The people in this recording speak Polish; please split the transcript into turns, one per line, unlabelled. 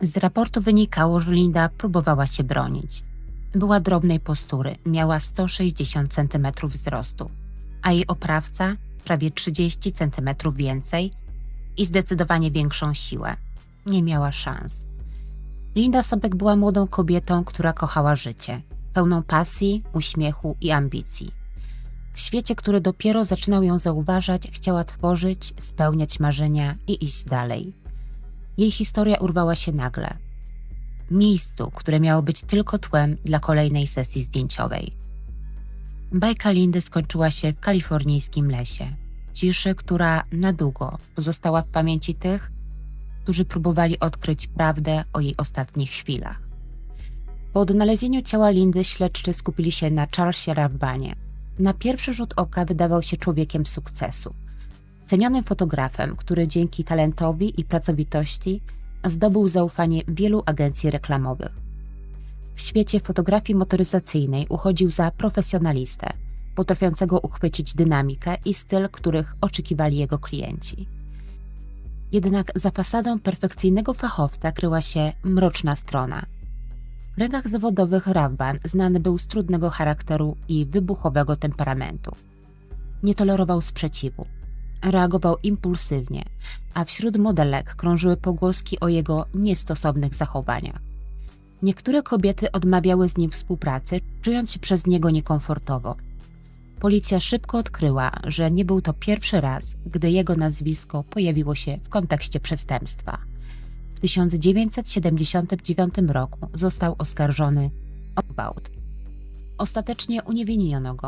Z raportu wynikało, że Linda próbowała się bronić. Była drobnej postury, miała 160 cm wzrostu, a jej oprawca prawie 30 cm więcej i zdecydowanie większą siłę. Nie miała szans. Linda Sobek była młodą kobietą, która kochała życie, pełną pasji, uśmiechu i ambicji. W świecie, który dopiero zaczynał ją zauważać, chciała tworzyć, spełniać marzenia i iść dalej. Jej historia urwała się nagle. Miejscu, które miało być tylko tłem dla kolejnej sesji zdjęciowej. Bajka Lindy skończyła się w kalifornijskim lesie. Ciszy, która na długo pozostała w pamięci tych, którzy próbowali odkryć prawdę o jej ostatnich chwilach. Po odnalezieniu ciała Lindy śledczy skupili się na Charlesie Rabbanie. Na pierwszy rzut oka wydawał się człowiekiem sukcesu. Cenionym fotografem, który dzięki talentowi i pracowitości zdobył zaufanie wielu agencji reklamowych. W świecie fotografii motoryzacyjnej uchodził za profesjonalistę, potrafiącego uchwycić dynamikę i styl, których oczekiwali jego klienci. Jednak za fasadą perfekcyjnego fachowca kryła się mroczna strona. W kręgach zawodowych Rabban znany był z trudnego charakteru i wybuchowego temperamentu. Nie tolerował sprzeciwu. Reagował impulsywnie, a wśród modelek krążyły pogłoski o jego niestosownych zachowaniach. Niektóre kobiety odmawiały z nim współpracy, czując się przez niego niekomfortowo. Policja szybko odkryła, że nie był to pierwszy raz, gdy jego nazwisko pojawiło się w kontekście przestępstwa. W 1979 roku został oskarżony o gwałt. Ostatecznie uniewinniono go,